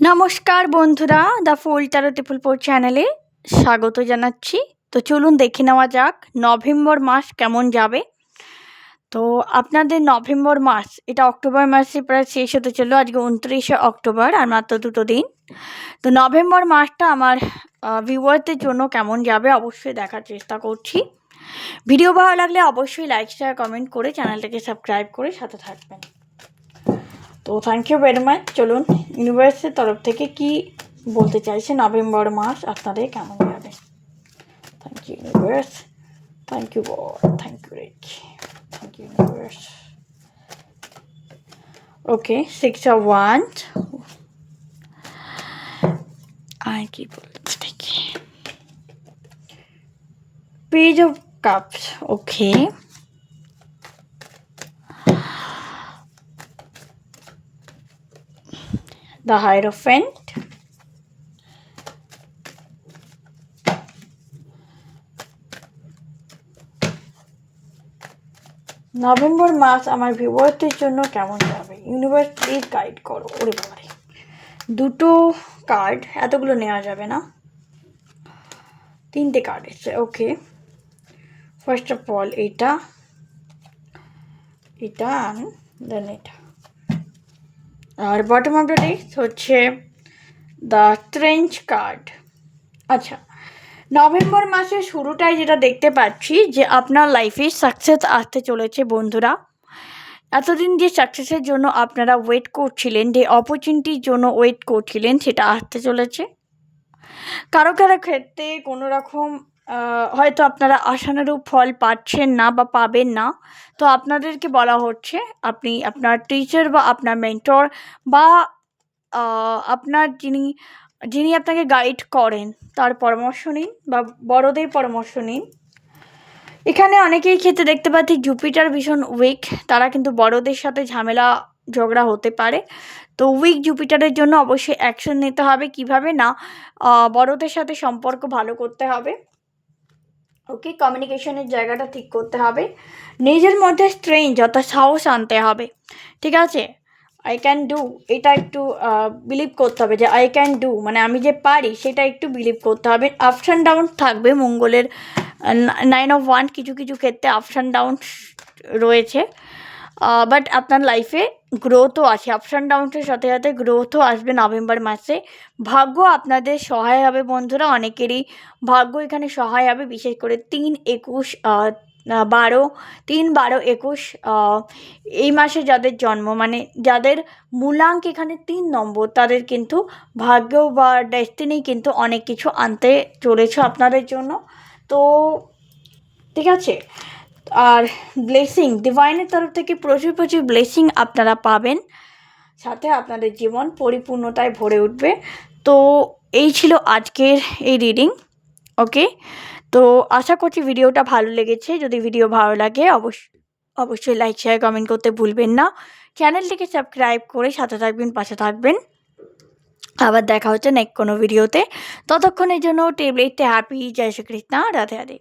নমস্কার বন্ধুরা, the full Taro triple চ্যানেলে স্বাগত জানাচ্ছি। তো চলুন দেখে নেওয়া যাক, নভেম্বর মাস কেমন যাবে। তো আপনাদের নভেম্বর মাস, এটা অক্টোবর মাসে প্রায় শেষ হতে চলল, আজকে উনত্রিশে অক্টোবর, আর মাত্র দুটো দিন। তো নভেম্বর মাসটা আমার ভিউয়ারদের জন্য কেমন যাবে অবশ্যই দেখার চেষ্টা করছি। ভিডিও ভালো লাগলে অবশ্যই লাইক শেয়ার কমেন্ট করে চ্যানেলটাকে সাবস্ক্রাইব করে সাথে থাকবেন। তো থ্যাংক ইউ ভেরি মাচ চলুন ইউনিভার্সের তরফ থেকে কি বলতে চাইছে নভেম্বর মাস, আপনাদের কেমন যাবে? Thank you universe thank you thank you rake thank you universe okay six of one আর কি বলতে দেখি page of cups okay the Hierophant. November মাস আমার ভিউয়ারদের জন্য কেমন যাবে? ইউনিভার্স প্লিজ গাইড করো, ওরে বাবারে। দুটো কার্ড এতগুলো নেওয়া যাবে না। তিনটে কার্ড এসছে ওকে ফার্স্ট অফ অল এটা এটা দেন এটা। আর বটম অফ দ্য টেক্সট হচ্ছে দ্য ট্রেঞ্চ কার্ড আচ্ছা নভেম্বর মাসের শুরুটাই যেটা দেখতে পাচ্ছি যে আপনার লাইফে সাকসেস আসতে চলেছে বন্ধুরা। এতদিন যে সাকসেসের জন্য আপনারা ওয়েট করছিলেন, যে অপরচুনিটির জন্য ওয়েট করছিলেন, সেটা আসতে চলেছে। কারও কারও ক্ষেত্রে কোনো রকম হয়তো আপনারা আশানুরূপ ফল পাচ্ছেন না বা পাবেন না। তো আপনাদেরকে বলা হচ্ছে, আপনি আপনার টিচার বা আপনার মেন্টর বা আপনার যিনি যিনি আপনাকে গাইড করেন, তার পরামর্শ নিন বা বড়দের পরামর্শ নিন। এখানে অনেকেই ক্ষেত্রে দেখতে পাচ্ছি জুপিটার ভীষণ উইক তারা কিন্তু বড়দের সাথে ঝামেলা, ঝগড়া হতে পারে। তো উইক জুপিটারের জন্য অবশ্যই অ্যাকশন নিতে হবে। কীভাবে? না বড়দের সাথে সম্পর্ক ভালো করতে হবে। ওকে কমিউনিকেশনের জায়গাটা ঠিক করতে হবে। নিজের মধ্যে স্ট্রেঞ্জ অর্থাৎ সাহস আনতে হবে। ঠিক আছে? আই ক্যান ডু এটা একটু বিলিভ করতে হবে যে আই ক্যান ডু মানে আমি যে পারি, সেটা একটু বিলিভ করতে হবে। আপস অ্যান্ড ডাউন থাকবে মঙ্গলের নাইন অফ ওয়ান কিছু কিছু ক্ষেত্রে আপস অ্যান্ড ডাউন রয়েছে। বাট আপনার লাইফে গ্রোথও আছে আপস অ্যান্ড ডাউনসের সাথে সাথে গ্রোথও আসবে নভেম্বর মাসে। ভাগ্য আপনাদের সহায় হবে বন্ধুরা, অনেকেরই ভাগ্য এখানে সহায় হবে, বিশেষ করে তিন একুশ বারো, তিন বারো একুশ এই মাসে যাদের জন্ম মানে যাদের মূলাঙ্ক এখানে তিন নম্বর, তাদের কিন্তু ভাগ্য বা ডেস্টিনি কিন্তু অনেক কিছু আনতে চলেছে আপনাদের জন্য। তো, ঠিক আছে? আর ব্লেসিং ডিভাইনের তরফ থেকে প্রচুর প্রচুর ব্লেসিং আপনারা পাবেন। সাথে আপনাদের জীবন পরিপূর্ণতায় ভরে উঠবে। তো এই ছিল আজকের এই রিডিং ওকে তো আশা করছি ভিডিওটা ভালো লেগেছে। যদি ভিডিও ভালো লাগে অবশ্যই অবশ্যই লাইক শেয়ার কমেন্ট করতে ভুলবেন না। চ্যানেলটিকে সাবস্ক্রাইব করে সাথে থাকবেন, পাশে থাকবেন। আবার দেখা হচ্ছে নেক্সট কোনো ভিডিওতে ততক্ষণের জন্য টেবলেটটা হ্যাপি জয় শ্রীকৃষ্ণ, রাধে রাধে।